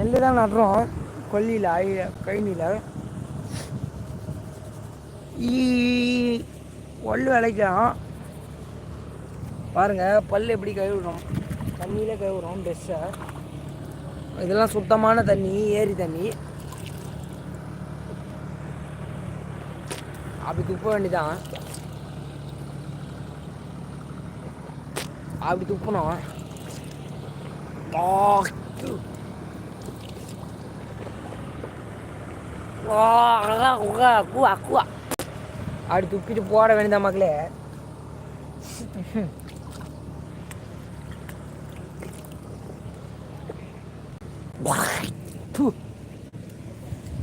நெல் தான் நடுறோம். கொல்லியில் ஆய கழனியில். ஈ ஒல்லு விளைக்கலாம். பாருங்கள் பல் எப்படி கழுவுறோம்? தண்ணியிலே கழுவுறோம் ட்ரெஸ்ஸை இதெல்லாம் சுத்தமான தண்ணி ஏரி தண்ணி. அப்படி துப்ப வேண்டிதான். அப்படி துப்பணும் குவா, குவா. அப்படி துப்பிட்டு போட வேண்டியதான் மக்களே?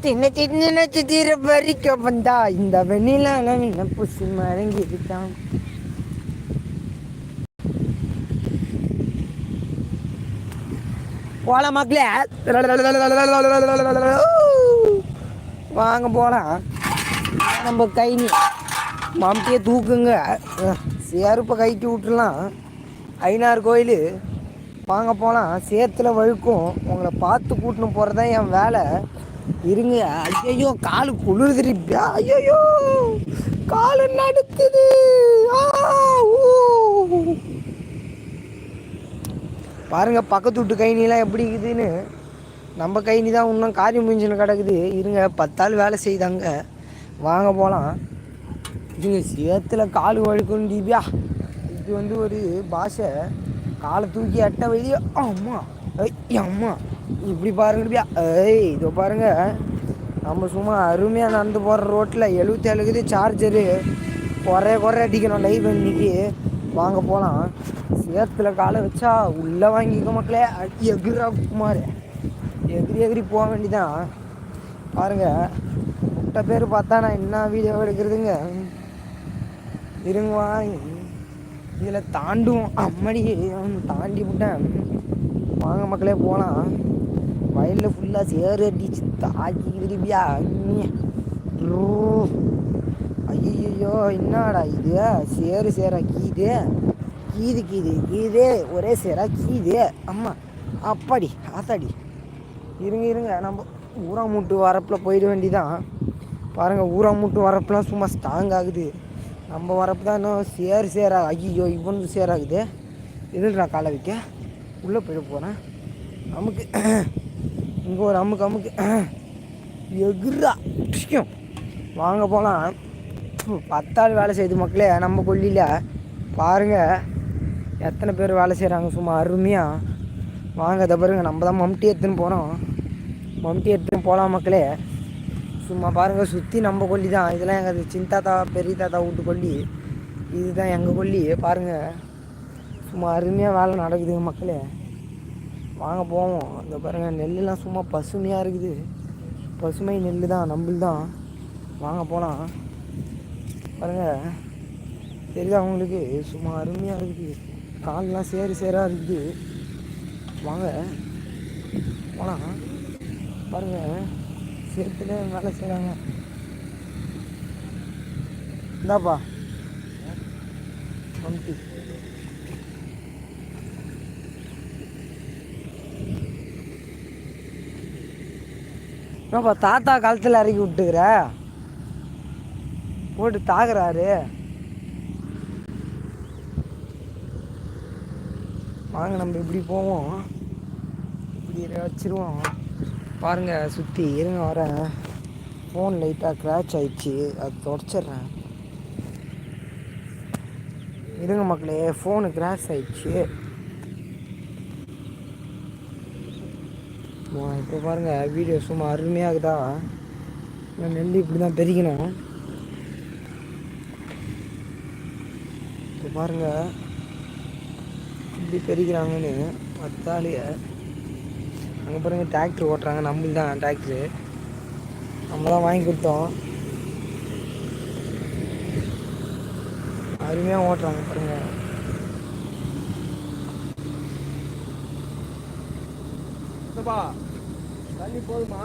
தின்ன தின்ன திடீர வரிக்க வந்தா இந்த வெண்ணில என்ன புசி மறங்கி இருக்கான் மக்களே. வாங்க போகலாம் நம்ம கை மம்டியை தூக்குங்க. சேருப்பை கைக்கு விட்டுலாம் ஐநாறு கோயில். வாங்க போகலாம் சேத்துல வழுக்கும். உங்களை பார்த்து கூட்டின்னு போகிறது தான் என் வேலை. இருங்க. ஐயோ காலு குளிர்திருப்பியா ஐயோ காலு நடுக்குது பாருங்க பக்கத்து வீட்டு கைனிலாம் எப்படி இருக்குதுன்னு. நம்ம கை தான் இன்னும் காரியம் முடிஞ்சுன்னு கிடக்குது. இருங்க பத்தாள் வேலை செய்தாங்க. வாங்க போகலாம் இதுங்க சேத்துல கால் வழுக்கணும் டிபியா இது வந்து ஒரு பாஷை. காலை தூக்கி அட்டை வெளியே. அம்மா. ஐய் அம்மா. இப்படி பாருங்க டிபியா ஏய் இதோ பாருங்க. நம்ம சும்மா அருமையாக நடந்து போகிற ரோட்டில் எழுபத்தேழுக்குது சார்ஜரு குறைய குறை அடிக்கணும் லைவ் இன்னைக்கு. வாங்க போகலாம் சேத்துல காலை வச்சா உள்ளே வாங்கிக்க மக்களே. எகுரா குமார். எகிரி எகிரி போக வேண்டிதான். பாருங்க முட்டை பேர் பார்த்தா நான் என்ன வீடியோ எடுக்கிறதுங்க? இருங்க இதில் தாண்டுவோம். அம்மடி தாண்டி விட்டேன். வாங்க மக்களே போகலாம் வயலில் ஃபுல்லாக சேறு அடிச்சு தாக்கி விரும்பியா ஐயோ. என்னடா இது? சேரு சேரா கீது. கீது கீது கீது. ஒரே சேரா கீது. அம்மா அப்பாடி ஆத்தாடி. இருங்க இருங்க. நம்ம ஊராமூட்டு வரப்பில் போயிட வேண்டிதான். பாருங்கள் ஊராமூட்டு வரப்பெலாம் சும்மா ஸ்ட்ராங் ஆகுது. நம்ம வரப்பு தான் இன்னும் சேர் சேராக ஐயோ இவனுக்கு சேராகுது இதில் நான் காலை வைக்க. உள்ளே போயிட போகிறேன் நமக்கு இங்கே ஒரு அமுக்கு அமுக்கு. எகுரா விஷயம் வாங்க போகலாம் பத்தாள் வேலை செய்யுது மக்களே நம்ம கொல்லியில் பாருங்கள் எத்தனை பேர் வேலை செய்கிறாங்க சும்மா அருமையாக வாங்க இதை பாருங்க நம்ம தான் மம்டி எடுத்துன்னு போகிறோம் மம்டி எடுத்துன்னு போகலாம் மக்களே. சும்மா பாருங்கள் சுற்றி நம்ம கொல்லி தான். இதெல்லாம் எங்கள் சின்ன தாத்தா பெரிய தாத்தா வீட்டு கொல்லி. இதுதான் எங்கள் கொல்லி பாருங்கள் சும்மா அருமையாக வேலை நடக்குதுங்க மக்களே. வாங்க போவோம். இந்த பாருங்கள் நெல்லுலாம் சும்மா பசுமையாக இருக்குது. பசுமை நெல் தான் நம்மள் தான். வாங்க போகலாம் பாருங்கள் தெரியுதா அவங்களுக்கு சும்மா அருமையாக இருக்குது. கால்லாம் சேரு சேராக இருக்குது. வாங்க. போகலாம் பாருங்கள் சேத்துல வேலை செய்கிறாங்க இந்தாப்பா. மம்டி என்னப்பா தாத்தா காலத்தில் இறக்கி விட்டுக்கிற? போட்டு தாக்குறாரு. வாங்க நம்ம இப்படி போவோம். இப்படி வச்சிருவோம். பாருங்கள் சுற்றி இருங்க வரேன் ஃபோன் லைட்டாக க்ராச் ஆயிடுச்சு. அது தொடச்சிட்றேன். இருங்க மக்களே ஃபோனு க்ராஷ் ஆயிடுச்சு. இப்போ பாருங்கள் வீடியோ சும்மா அருமையாகுதா நான் நெல் இப்படி தான் தெரிக்கணும். இப்போ பாருங்கள் இப்படி பெருக்கிறாங்கன்னு மத்தாலிய அங்கே பாருங்க டிராக்டர் ஓட்டுறாங்க. நம்மளுக்கு தான் டிராக்டரு நம்ம தான் வாங்கி கொடுத்தோம். அருமையாக ஓட்டுறாங்க பாருங்க. என்னப்பா? தண்ணி போதுமா?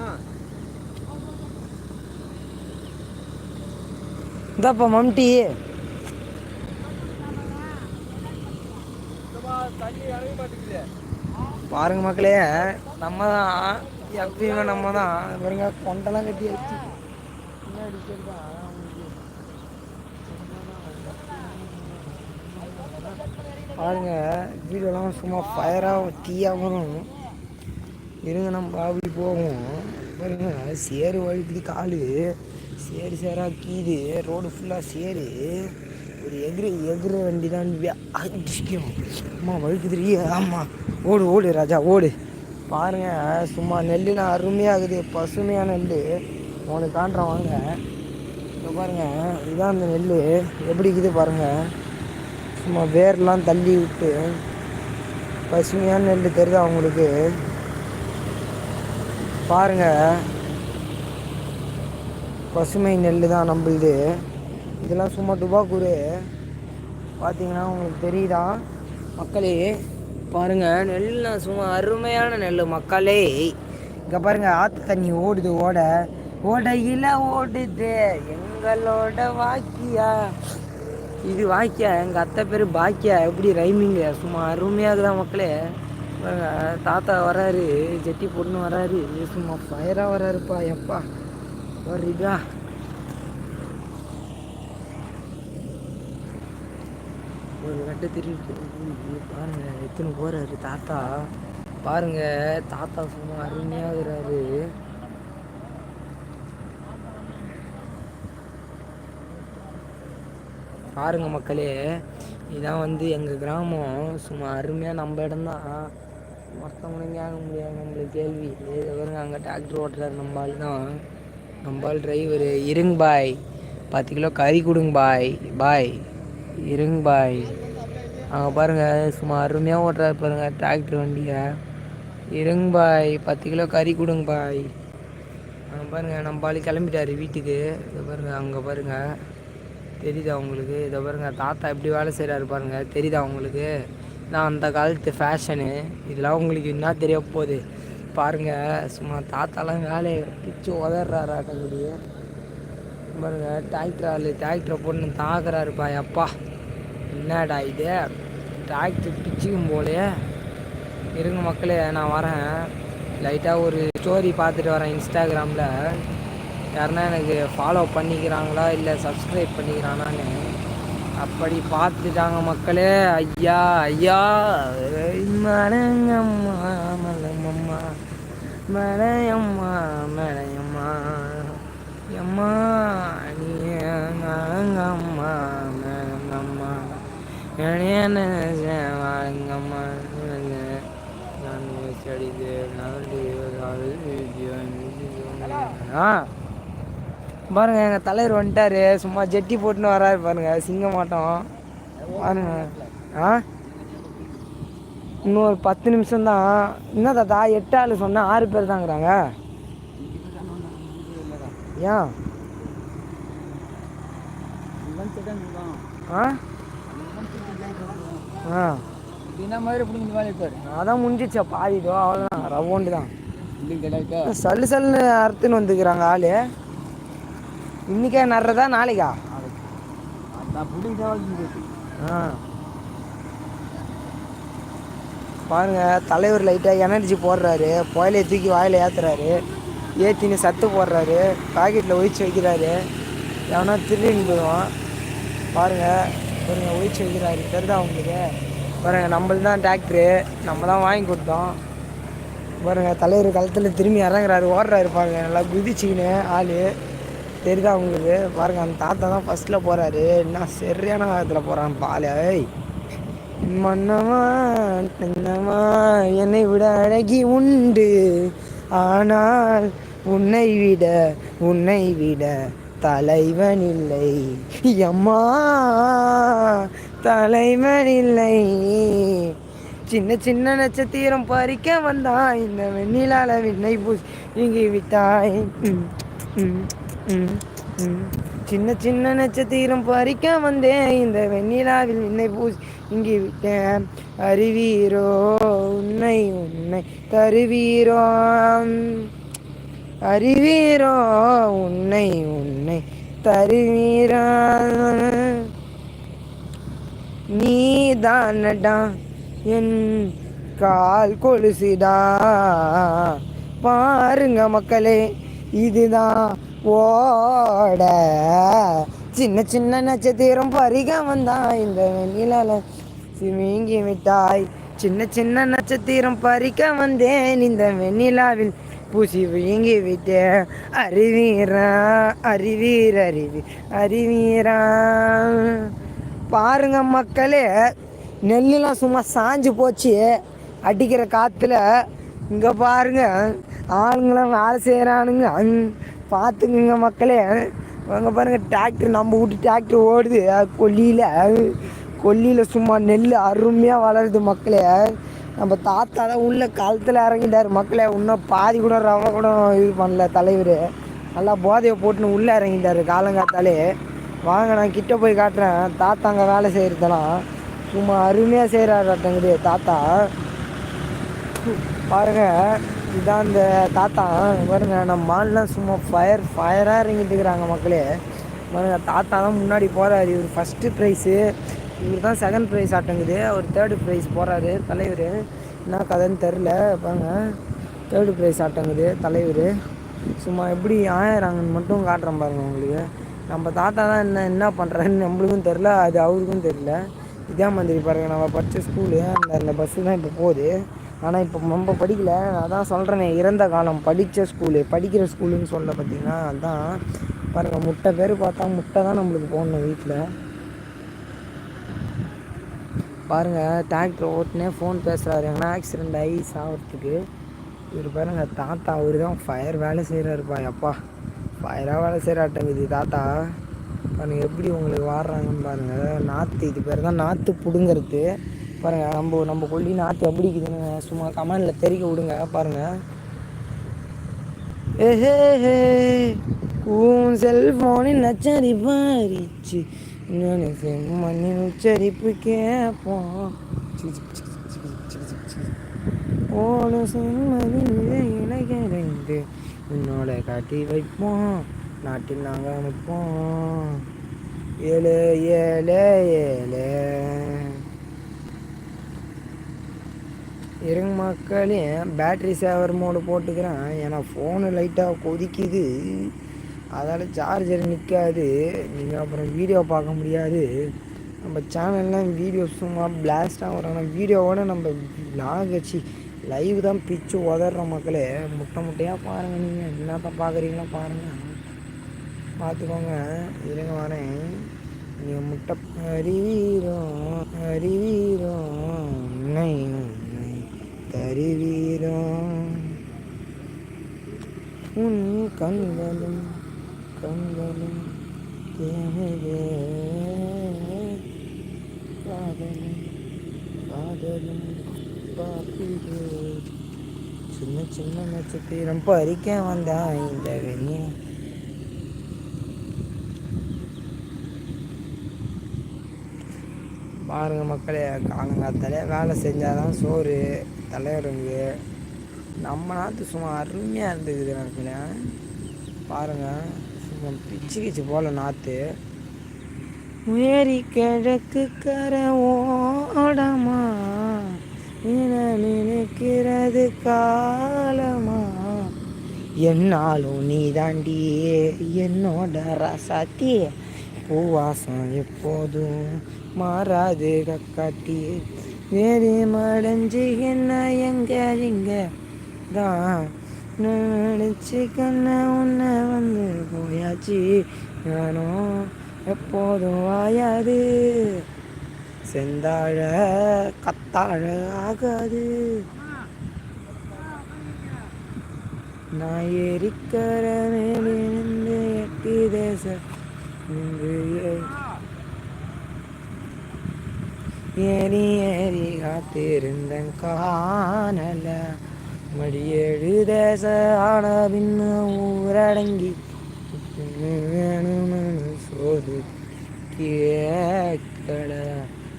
இந்தாப்பா மம்டி என்னப்பா தண்ணி இறங்க மாட்டேங்குது பாருங்க மக்களே நம்ம தான் எப்பயுமே நம்ம தான் பாருங்க கொண்டெல்லாம் கட்டி ஆச்சு பாருங்க வீடெல்லாம் சும்மா ஃபயராக தீயாக வரும். இருங்க நம்ம அப்படி போவோம். பாருங்க சேரு வழிக்குது காலு. சேரு சேராக கீது. ரோடு ஃபுல்லாக சேரு ஒரு எகிரி எகிற வண்டி தான் அடிக்கும் அம்மா வழுக்குதுரியே ஆமாம் ஓடு ஓடு ராஜா ஓடு. பாருங்க சும்மா நெல்லுனா அருமையாகுது பசுமையான நெல் உனக்கு காண்ற வாங்க. இப்போ பாருங்கள் இதுதான் அந்த நெல் எப்படி இருக்குது பாருங்கள் சும்மா வேர்லாம் தள்ளி விட்டு பசுமையான நெல் தெரியுது அவங்களுக்கு பாருங்க. பசுமை நெல் தான் நம்மளுது. இதெல்லாம் சும்மா டுபாக்கூரு பார்த்தீங்கன்னா உங்களுக்கு தெரியுதா? மக்களே பாருங்கள் நெல்லாம் சும்மா அருமையான நெல் மக்களே. இங்கே பாருங்கள் ஆற்று தண்ணி ஓடுது ஓட. ஓடையில் ஓடுது. எங்களோட வாக்கியா? இது வாக்கியா? எங்கள் அத்தை பேர் பாக்கியா? எப்படி ரைமிங்க சும்மா அருமையாக தான் மக்களே? தாத்தா வராரு ஜெட்டி பொண்ணு வராரு. சும்மா ஃபயராக வராருப்பா எப்பா. வருதா ஒரு கட்டு திருப்பி பாருங்க எத்தனை போறாரு தாத்தா. பாருங்க தாத்தா சும்மா அருமையாகிறாரு பாருங்க மக்களே இதான் வந்து எங்கள் கிராமம். சும்மா அருமையாக நம்ம இடம்தான். மற்றவங்களும் ஆக முடியாது நம்மளுக்கு கேள்வி. இதை பாருங்க அங்கே டிராக்டர் ஓட்டுறாரு நம்ம ஆள் தான் நம்ம ஆள் டிரைவரு இருங்க பாய் பத்து கிலோ கறி கொடுங்க பாய் பாய் இருங்க பாய். அங்கே பாருங்கள் சும்மா அருமையாக ஓட்டுறாரு பாருங்கள் டிராக்டர் வண்டியை. இருங்க பாய் பத்து கிலோ கறி கொடுங்க பாய். அங்கே பாருங்கள் நம்ம ஆள் கிளம்பிட்டாரு வீட்டுக்கு. இதை பாருங்கள் அங்கே பாருங்கள் தெரியுதா உங்களுக்கு? இதை பாருங்கள் தாத்தா எப்படி வேலை செய்கிறாரு பாருங்கள் தெரியுதா உங்களுக்கு? நான் அந்த காலத்து ஃபேஷனு இதெல்லாம் உங்களுக்கு என்ன தெரிய போகுது? பாருங்கள் சும்மா தாத்தாலாம் வேலையை பிச்சு உதறாராட்டக்கூடிய பாருங்கள் டிராக்டர் ஆள் டிராக்டரை பொண்ணு தாக்குறாருப்பா அப்பா. என்னடா இது? டிராக்டர் பிச்சுக்கும் போலே. இருங்க மக்களே நான் வரேன். லைட்டாக ஒரு ஸ்டோரி பார்த்துட்டு வரேன் இன்ஸ்டாகிராமில் யாருன்னா எனக்கு ஃபாலோ பண்ணிக்கிறாங்களா? இல்லை சப்ஸ்கிரைப் பண்ணிக்கிறானான்னு. அப்படி பார்த்துட்டாங்க மக்களே. ஐயா ஐயா. மலையம்மா மலையம்மா. மலையம்மா மலையம்மா. எம்மா நீ அங்கம்மா? என்ன வாங்கம்மா நான் செடிது ஆ பாருங்க எங்கள் தலைவர் வந்துட்டாரு. சும்மா ஜெட்டி போட்டுன்னு வராரு பாருங்க. சிங்க மாட்டோம். பாருங்க. ஆ? இன்னும் ஒரு பத்து நிமிஷம் தான். என்ன தாத்தா? எட்டு ஆள் சொன்னால் ஆறு பேர் தாங்கிறாங்க. ஏன்? ஆ? ஆ. என்ன மாதிரி பிடிங்க வேலை இருப்பாரு அதான் முடிஞ்சிச்சா அவ்வளோதான் ரவோண்டு தான் சல்லு சல்லுன்னு அறுத்துன்னு வந்துக்கிறாங்க ஆளு. இன்னைக்கே நடுறதா நாளைக்கா? ஆ. பாருங்க தலைவர் லைட்டாக எனர்ஜி போடுறாரு. புயலையை தூக்கி வாயில் ஏற்றுறாரு ஏற்றின்னு சத்து போடுறாரு. பாக்கெட்டில் ஒழிச்சு வைக்கிறாரு. எவனா திருடின்னு போயிடுவான். பாருங்க பாருங்க ஒழிச்சு வைக்கிறாரு தெரியுதா உங்களுக்கு? பாருங்க நம்மளது தான் டிராக்டரு நம்ம தான் வாங்கி கொடுத்தோம். பாருங்க தலைவர் களத்தில் திரும்பி இறங்குறாரு ஓடுறாரு பாருங்க. நல்லா குதிச்சிக்கின்னு ஆள். தெரியுதா உங்களுக்கு? பாருங்க அந்த தாத்தா தான் ஃபர்ஸ்ட்டில் போகிறாரு என்ன சரியான காலத்தில் போகிறான் பால். மன்னமா மன்னவா என்னை விட அழகி உண்டு. ஆனால் உன்னை விட உன்னை விட தலைவன் இல்லை அம்மா தலைவன் இல்லை சின்ன சின்ன நட்சத்திரம் பறிக்க வந்தாய். இந்த வெண்ணிலால விண்ணை பூசி இங்கு விட்டாய். சின்ன சின்ன நட்சத்திரம் பறிக்க வந்தேன். இந்த வெண்ணிலாவில் விண்ணை பூசி இங்கே விட்டேன். அறிவீரோ உன்னை உன்னை தருவீரோ. அறிவீரோ? உன்னை உன்னை தருவீரா நீதானடா என் கால் கொலுசுடா. பாருங்க மக்களே இதுதான் ஓட. சின்ன சின்ன நட்சத்திரம் பறிக வந்தா இந்த வெண்ணிலால சிமிங்கி விட்டாய். சின்ன சின்ன நட்சத்திரம் பறிக்க வந்தேன் இந்த வெண்ணிலாவில் பூசி விழுங்கி விட்டேன் அறிவீரா அறிவீர் அறிவி அறிவீரா. பாருங்க மக்களே நெல்லாம் சும்மா சாஞ்சு போச்சு. அடிக்கிற காற்றுல இங்கே பாருங்க ஆளுங்களாம் வேலை செய்கிறானுங்க பார்த்துக்குங்க மக்களே அங்கே பாருங்க டிராக்டர் நம்ம வீட்டு டிராக்டர் ஓடுது. கொல்லியில் கொல்லியில் சும்மா நெல் அருமையாக வளருது மக்களே. நம்ம தாத்தா தான் உள்ள காலத்தில் இறங்கிட்டார். மக்களே இன்னும் பாதி கூட ரவை கூட இது பண்ணல தலைவர். நல்லா போதையை போட்டுன்னு உள்ளே இறங்கிட்டார் காலங்காத்தாலே. வாங்க நான் கிட்ட போய் காட்டுறேன். தாத்தா அங்கே வேலை செய்கிறதெல்லாம் சும்மா அருமையாக செய்கிறாட்டங்குது தாத்தா. பாருங்க இதான் இந்த தாத்தா. பாருங்க நம்ம மால்லாம் சும்மா ஃபயர் ஃபயராக இறங்கிட்டு இருக்கிறாங்க மக்களே. பாருங்க தாத்தா தான் முன்னாடி போகிறாரு இவர் ஃபஸ்ட்டு ப்ரைஸு இவர் தான் செகண்ட் ப்ரைஸ் ஆட்டங்குது. அவர் தேர்டு ப்ரைஸ் போகிறாரு தலைவர். என்ன கதைன்னு தெரில பாங்க தேர்டு ப்ரைஸ் ஆட்டங்குது தலைவர். சும்மா எப்படி ஆயிராங்கன்னு மட்டும் காட்டுறேன் பாருங்க உங்களுக்கு. நம்ம தாத்தா தான் என்ன என்ன பண்ணுறாருன்னு நம்மளுக்கும் தெரில அது அவருக்கும் தெரில இதே மாதிரி பாருங்க நம்ம படித்த ஸ்கூலு அந்த அந்த பஸ்ஸு தான் இப்போ போகுது. ஆனால் இப்போ ரொம்ப படிக்கல. அதான் சொல்கிறேனே இறந்த காலம் படித்த ஸ்கூலு படிக்கிற ஸ்கூலுன்னு சொல்ல பார்த்தீங்கன்னா அதான். பாருங்கள் முட்டை பேர் பார்த்தா முட்டை தான் நம்மளுக்கு போடணும் வீட்டில் பாருங்கள் டிராக்டர் ஓட்டுனே ஃபோன் பேசுகிறாரு எங்கன்னா ஆக்சிடெண்ட் ஆகி சாகிறதுக்கு இவர் பாருங்க தாத்தா அவர் தான் ஃபயர் வேலை செய்கிறாருப்பா அப்பா ஃபயராக வேலை செய்கிறாட்டங்குது தாத்தா. பாருங்க எப்படி உங்களுக்கு வாடுறாங்கன்னு பாருங்கள் நாற்று இது பேர் தான் நாற்று பிடுங்கிறது. பாருங்கள் நம்ம நம்ம கொல்லி நாற்று எப்படி இருக்குதுன்னு சும்மா கமெண்டில் தெரிக்க விடுங்க பாருங்கள் ஏஹே ஹே உன் செல்ஃபோனின் நச்சரிப்பு அரிச்சு மண்ணின் உச்சரிப்பு கேட்போம் ஓடு செம்மதில் இணைகிறது உன்னோட காட்டி வைப்போம் நாட்டில் நாங்கள் அமைப்போம் ஏழு ஏழு ஏழு இருங்க மக்களே பேட்ரி சேவர் மோடு போட்டுக்கிறேன். ஏன்னா ஃபோனு லைட்டாக கொதிக்குது. அதால் சார்ஜர் நிற்காது நீங்கள் அப்புறம் வீடியோ பார்க்க முடியாது. நம்ம சேனல்லாம் வீடியோ சும்மா பிளாஸ்டாக வரும். ஆனால் வீடியோவோட நம்ம லாக் வச்சு லைவ் தான் பிச்சு உதற மக்களே முட்டை முட்டையாக பாருங்கள் நீங்கள் என்னத்தான் பார்க்குறீங்களோ பாருங்கள் பார்த்துக்கோங்க இருங்க வரேன் நீங்கள் முட்டை அறிவீரோம் அறிவீரோம் உன்னை நை உன் கண்களும் கண்களும் தேவையே காதலும் காதலும் பார்க்கிறோ சின்ன சின்ன நட்சத்திரம் பறிக்க வந்தா இந்த வெண்ணி. பாருங்க மக்களே காலங்காத்தாலே வேலை செஞ்சால் தான் சோறு தலைவருங்க நம்ம நாட்டு சும்மா அருமையாக இருந்துக்குது நினைக்கல பாருங்க. பிச்சு கிச்சு போல நாற்று உயரி கிழக்கு கரை ஓடமா நினைக்கிறது காலமா. என்னாலும் நீ தாண்டியே என்னோட ரசாத்தி. பூவாசம் எப்போதும் மாறாது கக்காட்டி வேறு மடைஞ்சு என்ன எங்க இங்க தான். நினச்சி கண்ண உன்னை வந்து போயாச்சு. நானும் எப்போதும் வாயாது. செந்தாழ கத்தாழ ஆகாது. நான் எரிக்கிற மேலிருந்து எட்டி தேச ஏறி ஏறி காத்திருந்தன் காணலை. മടിയേഴ് ദേശാണ് പിന്നെ ഊരടങ്ങി. കേക്കട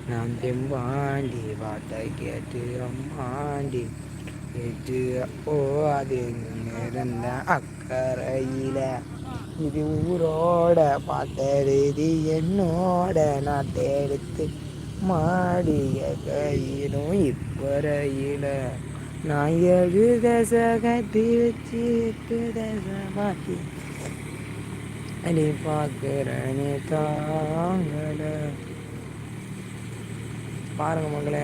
നാം തെമ്പാണ്ടി പാട്ട കേട്ട് അമ്മാണ്ടി. കേട്ട് ഓ അതിരുന്ന അക്കറയില ഇത് ഊരോട പാട്ടെഴുതി എന്നോട നാട്ടെടുത്ത് മാടിയ കയ്യിലും ഇപ്പറയില நான் ஏழு தசை கட்டி வச்சு எட்டு தசை மாற்றி அடி பார்க்குறேனே தாங்கல பாருங்க மக்களே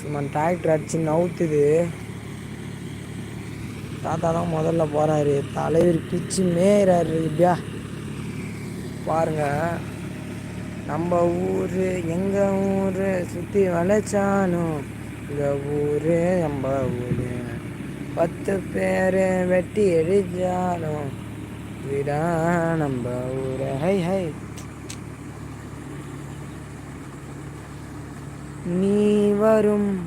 சும்மா டிராக்டர் அடிச்சு நவுத்துது. தாத்தா தான் முதல்ல போகிறாரு தலைவர் பிச்சு மேயிறாரு. இப்படியா? பாருங்க நம்ம ஊர் எங்கள் ஊர் சுற்றி வளைச்சானும் இந்த ஊர்? நம்ம ஊரு. பத்து பேர் வெட்டி எரிஞ்சாலும் விடா நம்ம ஊரு. ஹை ஹை. நீ வரும்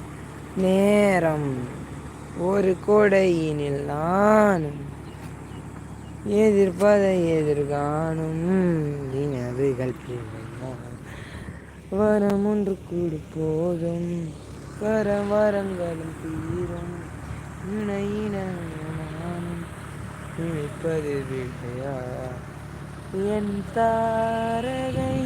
நேரம் ஒரு கொடையினில் நானும் எதிர்ப்பதை எதிர்காணும். நினைவுகள் பிழைதான். வரம் ஒன்று கூடு போதும். வரம் வரங்களும் தீரும். இணையினும் இழைப்பது விடையா என் தாரகை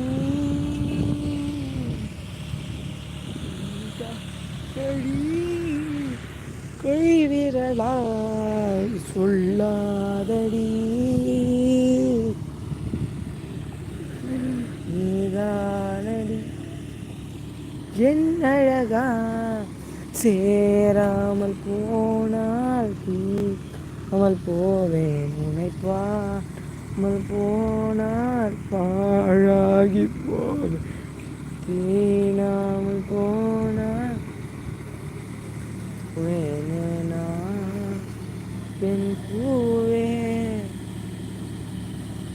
கை விரலாய் சொல்லாதடி. நீதானடி. என் சேராமல் போனால் அமல் போவேன். நினைப்பாமல் போனால் பாழாகி போவேன் தீனாமல் போனால் வேணா என் பூவே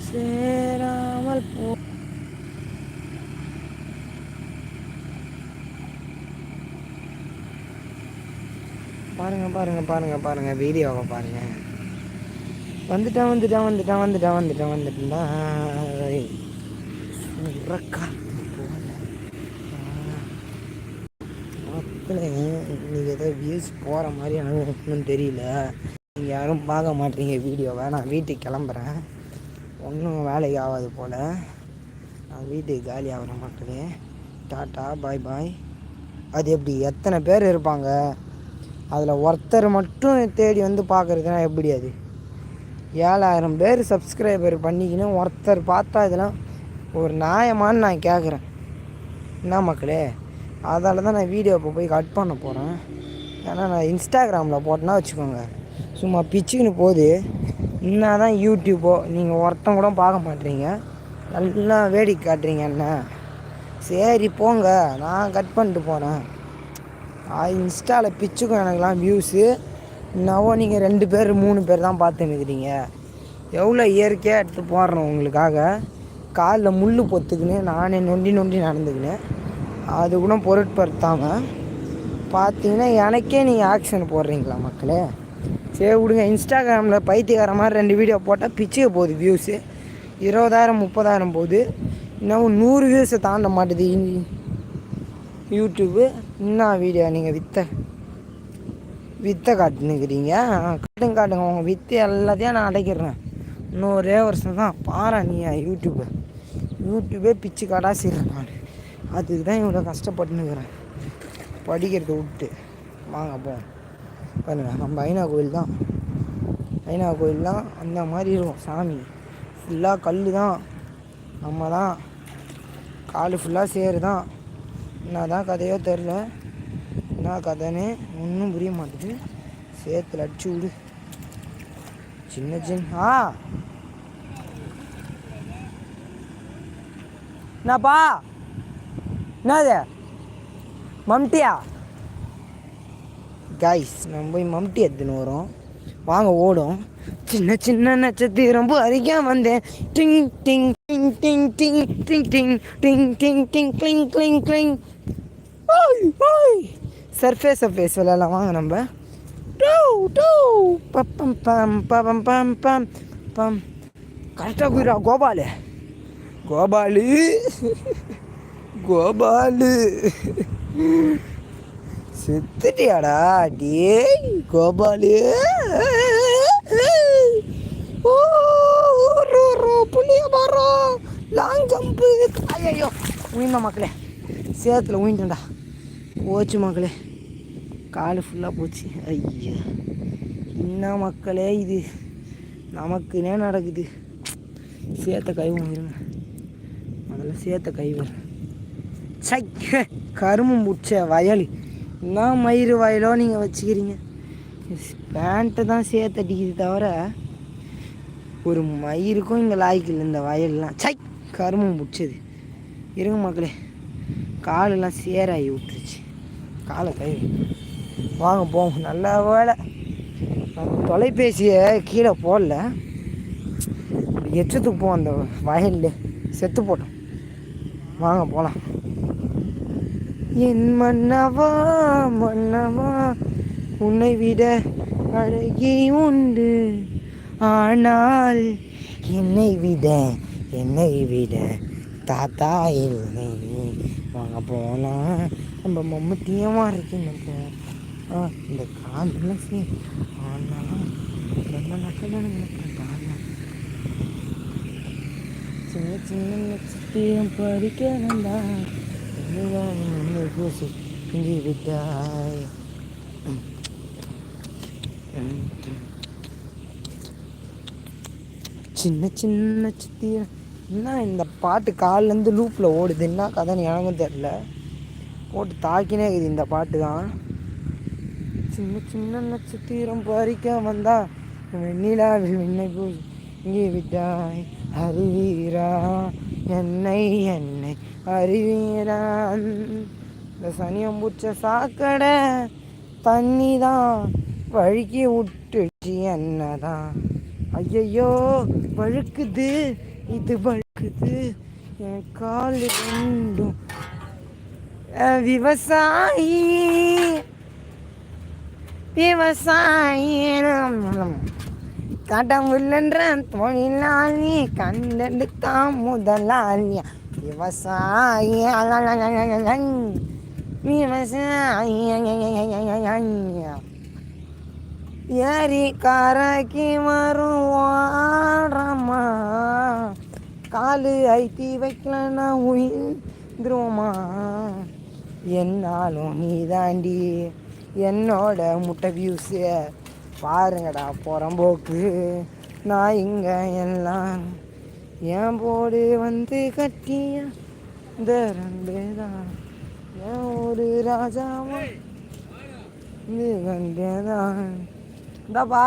சேராமல் போ பாருங்கள் பாருங்கள் பாருங்கள் வீடியோவை பாருங்கள் வந்துட்டான் வந்துட்டான் வந்துட்டான் வந்துட்டான் வந்துட்டான் வந்துட்டான்டா மக்களே நீங்கள் ஏதோ வியூஸ் போகிற மாதிரி எனக்கு ஒன்றும் தெரியல. நீங்கள் யாரும் பார்க்க மாட்டீங்க வீடியோவை நான் வீட்டுக்கு கிளம்புறேன். ஒன்றும் வேலைக்கு ஆகாது போல். நான் வீட்டுக்கு காலி ஆகிற மாட்டேன் டாட்டா பாய் பாய். அது எப்படி எத்தனை பேர் இருப்பாங்க? அதில் ஒருத்தர் மட்டும் தேடி வந்து பார்க்குறதுனா எப்படி அது? ஏழாயிரம் பேர் சப்ஸ்கிரைபர் பண்ணிக்கின்னு ஒருத்தர் பார்த்தா இதெல்லாம் ஒரு நியாயமான்னு நான் கேட்குறேன். என்ன மக்களே? அதால் தான் நான் வீடியோ இப்போ போய் கட் பண்ண போகிறேன் ஏன்னா நான் இன்ஸ்டாகிராமில் போட்டேன்னா வச்சுக்கோங்க. சும்மா பிச்சுக்கின்னு போகுது. என்ன தான் யூடியூப்போ நீங்கள் ஒருத்தன் கூட பார்க்க மாட்டீங்க. நல்லா வேடிக்கை காட்டுறீங்க என்ன? சரி போங்க நான் கட் பண்ணிட்டு போகிறேன் இன்ஸ்டாவில் பிச்சுக்கும் எனக்குலாம் வியூஸு இன்னவோ நீங்கள் ரெண்டு பேர் மூணு பேர் தான் பார்த்துன்னுக்குறீங்க எவ்வளோ இயற்கையாக எடுத்து போடுறோம் உங்களுக்காக. காலில் முள் பொத்துக்குன்னு நானே நொண்டி நொண்டி நடந்துக்கினேன். அது கூட பொருட்படுத்தாமல் பார்த்தீங்கன்னா எனக்கே நீங்கள் ஆக்ஷன் போடுறீங்களா மக்களே? சரி விடுங்க. இன்ஸ்டாகிராமில் பைத்தியக்கார மாதிரி ரெண்டு வீடியோ போட்டால் பிச்சுக்க போகுது வியூஸு இருபதாயிரம் முப்பதாயிரம் போகுது. இன்னும் நூறு வியூஸை தாண்ட மாட்டுது யூடியூப்பு என்ன வீடியோ நீங்கள் வித்தை? வித்தை காட்டுனுக்கிறீங்க? காட்டுங்க காட்டுங்க உங்கள் வித்து எல்லாத்தையும் நான் அடைக்கிறேன். இன்னும் ஒரே வருஷம் தான். பாரு நீ யூடியூப்பு யூடியூபே பிச்சு கடாசிடுறேன் நான் அதுக்கு தான் இவ்வளோ கஷ்டப்பட்டுனுக்கிறேன். படிக்கிறத விட்டு. வாங்க போ பாருங்க நம்ம ஐநா கோயில் தான். ஐநா கோயில் தான் அந்த மாதிரி இருக்கும். சாமி. ஃபுல்லாக கல் தான் நம்ம தான். காலு ஃபுல்லாக சேரு தான் என்ன தான் கதையோ தெரில. என்ன கதைன்னு ஒன்றும் புரிய மாட்டேது சேத்துல அடிச்சு விடு. சின்ன சின்ன ஆ. என்னப்பா? என்னது? மம்டியா கைஸ் நம்ம போய் மம்டி எடுத்துன்னு வரோம். வாங்க ஓடும். சின்ன சின்ன நட்சத்திரம் அருகே வந்தேன். டிங் டிங் Ding, ding, ding, ding, ding, ding, ding, ding, cling, cling, cling. ஓய் ஓய் சர்ஃபேஸ் சர்ஃபேஸ் விளையாடலாம் வாங்க நம்ம. Two two. பப்பம் பம் பம் பம் பம் பம் கரெக்டாக குயிரா கோபாலு. கோபாலு. கோபாலு. செத்துட்டியாடா டே கோபாலு. ரோ, லாங் ஜம்ப்பு ஐயோ உயிந்த மக்களே சேத்துல உயிண்டா போச்சு மக்களே. கால் ஃபுல்லாக போச்சு. ஐயா. என்ன மக்களே இது? நமக்குனே நடக்குது? சேத்த கைவும் இருங்க முதல்ல சேத்த கைவர் சை கரும்பு முடிச்ச வயல். என்ன மயிறு வயலோ நீங்கள் வச்சுக்கிறீங்க. பேண்ட்டு தான் சேத்தடிக்குது தவிர ஒரு மயிருக்கும் இங்கே லாய்க்கில் இந்த வயல்லாம். சை கரும்பு பிடிச்சது இருங்க மக்களே காலெல்லாம் சேராகி விட்டுருச்சு. காலை கை வாங்க போவோம். நல்ல வேலை. நம்ம தொலைபேசியை கீழே போடல. எச்சத்துக்கு போவோம் அந்த வயலில். செத்து போட்டோம். வாங்க போகலாம் என் மன்னவா மன்னவா உன்னை விட அழகி உண்டு. ஆனால் என்னை விட என்னை விட தாத்தா இல்லை. வாங்க போனா நம்ம மம்முட்டியமாக இருக்கு நம்ம ஆ இந்த காலெல்லாம் சரி. ஆனால் ரொம்ப நக்கலான சின்ன சின்ன நட்சத்திரம் பறிக்க வேண்டாம் பூசி இங்கே விட்டாய்? சின்ன சின்ன நட்சத்திரம் என்ன இந்த பாட்டு கால்லேருந்து லூப்பில் ஓடுது? என்ன கதைன்னு எனக்கும் தெரில. போட்டு தாக்கினே இருக்குது இந்த பாட்டு தான். சின்ன சின்ன நட்சத்திரம் பறிக்க வந்தா வெண்ணிலாவில் விண்ணை போய் இங்கே விட்டாய் அறிவீரா? என்னை என்னை அறிவீரா இந்த சனியம் பூச்ச சாக்கடை தண்ணி தான் வழுக்கி விட்டுச்சு என்னதான். ஐயையோ வழுக்குது இது வழுக்குது என் கால் ரெண்டும் விவசாயி விவசாயம் கடவுள்ன்ற தொழிலாளி கண்டெடுத்தான் முதலாளியா விவசாயி அலலலலலலன். விவசாயி ஏறி கரைக்கு வரும் காலு ஐத்தி வைக்கலன்னா உயிந்துருமா என்னாலும் நீ தாண்டி என்னோட முட்டை வியூஸு பாருங்கடா புறம்போக்கு. நான் இங்கே எல்லாம் என் போடு வந்து கட்டிய இந்த ரெண்டு தான். என் ஒரு ராஜாவும் இது ரெண்டு இந்தாப்பா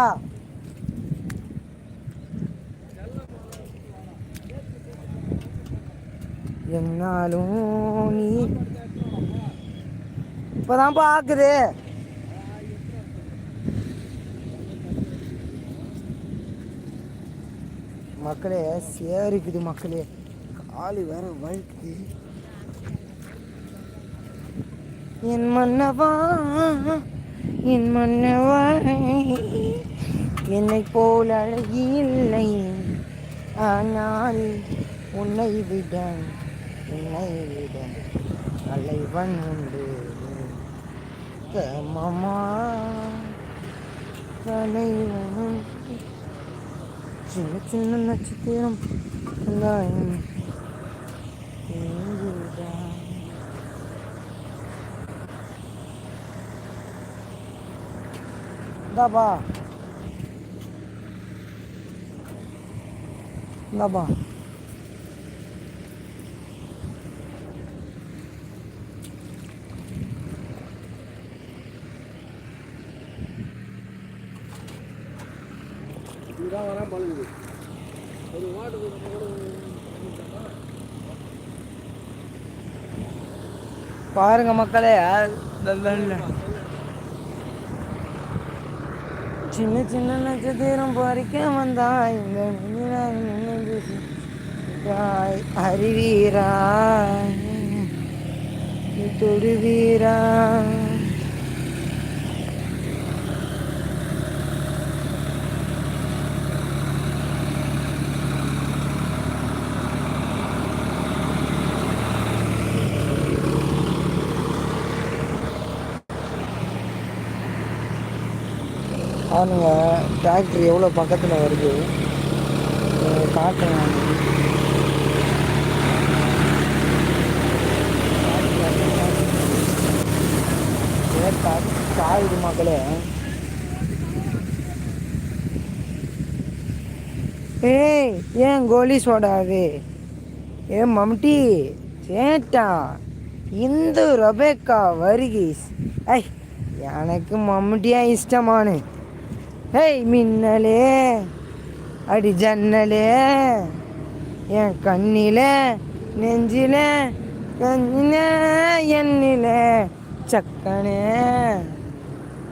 என்னாலும் நீ இப்போதான்ப்பா ஆக்குது மக்களே சேருக்குது மக்களே. காலு வேற வழுக்குது. என் மன்னவா என் மன்னவாய் என்னை போல் அழகில்லை. ஆனால் உன்னை விட உன்னை விட அலைவன் உண்டு. மாமா தலைவன் சின்ன சின்ன நட்சத்திரம் எல்லாம் எங்குதான்? இந்தாப்பா இந்தாப்பா இதுதான் வர பழகுது ஒரு பாருங்க மக்களே நல்ல சின்ன சின்ன நட்சத்திரம் பறிக்க வந்தா இந்த அறிவீராய். தொடுவீராய் பாருங்க டிராக்டர் எவ்வளோ பக்கத்தில் வருது? காட்டுறேன் நான். மக்களே. ஏய் ஏன் கோலி சோடாவே ஏ மம்டி சேட்டா. இந்து ரொபேக்கா வருகிஸ். ஐ எனக்கு மம்முட்டியா இஷ்டமானு. ஹெய் மின்னலே. அடி ஜன்னலே. என் கண்ணில நெஞ்சில கண்ணில எண்ணில. சக்கனே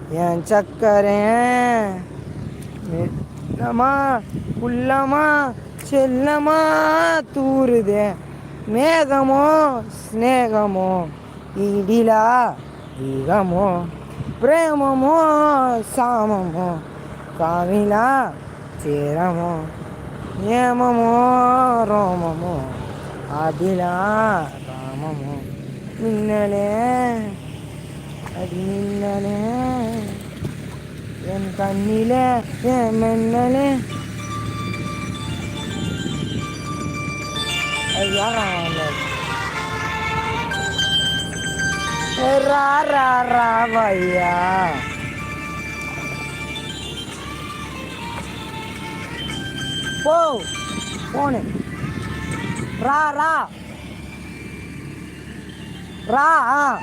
என் சக்கரே. மெல்லமா உள்ளமா செல்லமா தூருதே. மேகமோ ஸ்நேகமோ இடிலா ஈகமோ பிரேமமோ சாமமோ. காவிலா சேரமோ ஏமமோ ரோமமோ அபிலா ராமமோ. மின்னலே அது மின்னலே என் கண்ணில என் மின்னலே ஐயா ராவையா போ. போனு. ரா ரா. ரா ஆ.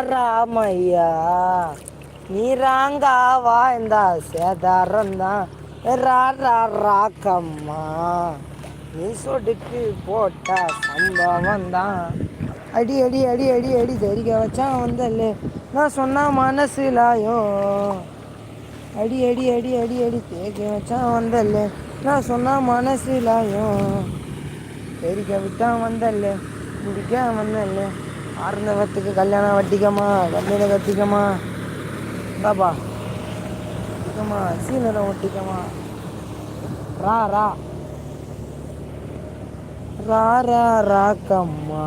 ராமையா. நீ ராங்கா வாழ்ந்தா சேதாரம் தான் ரா ரா ராக்கம்மா. நீ போட்ட சம்பவம் தான். அடி அடி அடி அடி அடி தெரிக்க வச்சான் வந்தல்ல. நான் சொன்னா மனசுலாயோ. அடி அடி அடி அடி அடி தேக்க வச்சான் வந்தல்ல. நான் சொன்னா மனசுலாயோ. தெரிக்க விட்டான் வந்தல்ல. முடிக்க வந்தல்ல. ஆர்ந்தவத்துக்கு கல்யாணம் வட்டிக்கமா கல்யாணம் கட்டிக்கமா. பாபா. ஒட்டிக்கமா சீனரை ஒட்டிக்கமா. ரா ரா. ராரா ராக்கம்மா.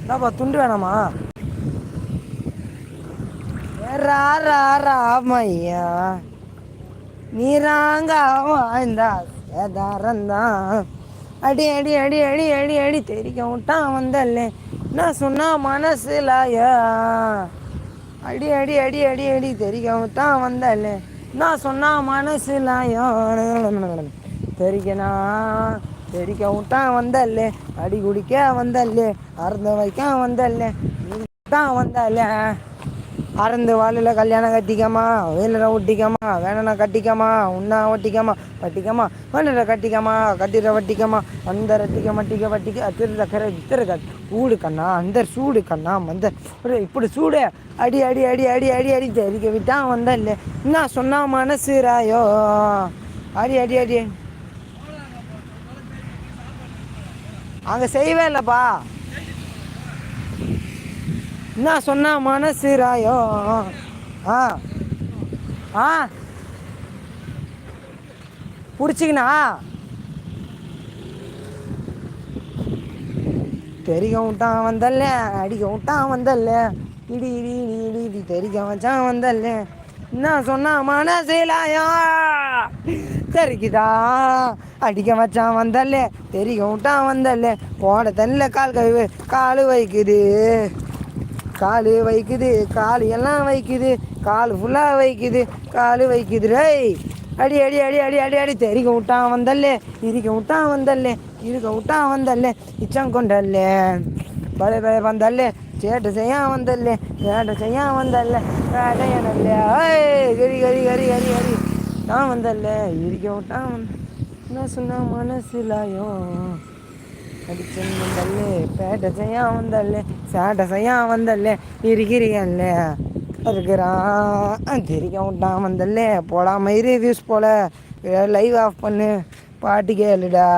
என்னப்பா துண்டு வேணாமா? ரா ரா ராமையா. நீராங்க வாழ்ந்தா சேதாரந்தான் அடி அடி அடி அடி அடி அடி தெரிக்க விட்டான் வந்தல்ல. நான் சொன்னா மனசுலாயா? அடி அடி அடி அடி அடி தெரிக்க விட்டான் நான் சொன்னா மனசுலாயோ? தெரிக்கனா தெரிக்க விட்டான் வந்தல்ல. அடி குடிக்க வந்தல்லே. அறுந்த வைக்க வந்தல்லே. தான் வந்தாலே அறந்து வாழல கல்யாணம் கட்டிக்காமா வேலை ஒட்டிக்காமா வேணனா கட்டிக்காமா உன்னா ஒட்டிக்காமா வட்டிக்காமா வேலில் கட்டிக்காமா கட்டிட வட்டிக்காமா அந்த ரட்டிக்க மட்டிக்க வட்டிக்க திருட கரை திருக்க ஊடு கண்ணா அந்த சூடு கண்ணா வந்த ஒரு இப்படி சூடு. அடி அடி அடி அடி அடி அடி தெரிக்க விட்டான் வந்தா இல்லை என்ன சொன்னா மனசு ராயோ? அடி அடி அடி. அங்கே செய்வே இல்லைப்பா என்ன சொன்னா மனசு ராயோ ஆ. ஆ. பிடிச்சிக்கினா? தெரிக்க விட்டான் வந்தல்ல அடிக்க விட்டான் வந்தல்ல. இடி இடி இடி இடி இடி தெரிக்க வச்சான் வந்தல்ல. என்ன சொன்னா மனசிலாயா தெரிக்குதா அடிக்க வச்சான் வந்தல்ல தெரிக்க விட்டான் வந்தல்ல. போட தண்ணியில் கால் கழுவு கால் வைக்குது. காலு வைக்குது காலு எல்லாம் வைக்குது கால் ஃபுல்லாக வைக்குது காலு வைக்குது. ரேய் அடி அடி அடி அடி அடி அடி. தெரிக்க விட்டான் வந்தல்லே இருக்க விட்டான் வந்தல்லே இருக்க விட்டான் வந்தல்லே இச்சம் கொண்டல்லே. பழைய பழைய வந்தல்லே சேட்டு செய்ய வந்தல்லே சேட்டை செய்ய வந்தல்ல அடையனல்ல ஏய் கரி கரி கரி கரி கரி நான் வந்தல்ல இருக்க விட்டான் என்ன சொன்னா மனசுலாயோ? அடிச்சன் வந்தல்லே பேட்டை செய்ய வந்தல்லே சேட்டை செய்ய வந்தல்லே இருக்கிறீங்கல்ல இருக்கிறான் தெரிக்க விட்டான் வந்தல்லே போடாம இரு வியூஸ் போல லைவ் ஆஃப் பண்ணு. பாட்டு கேளுடா.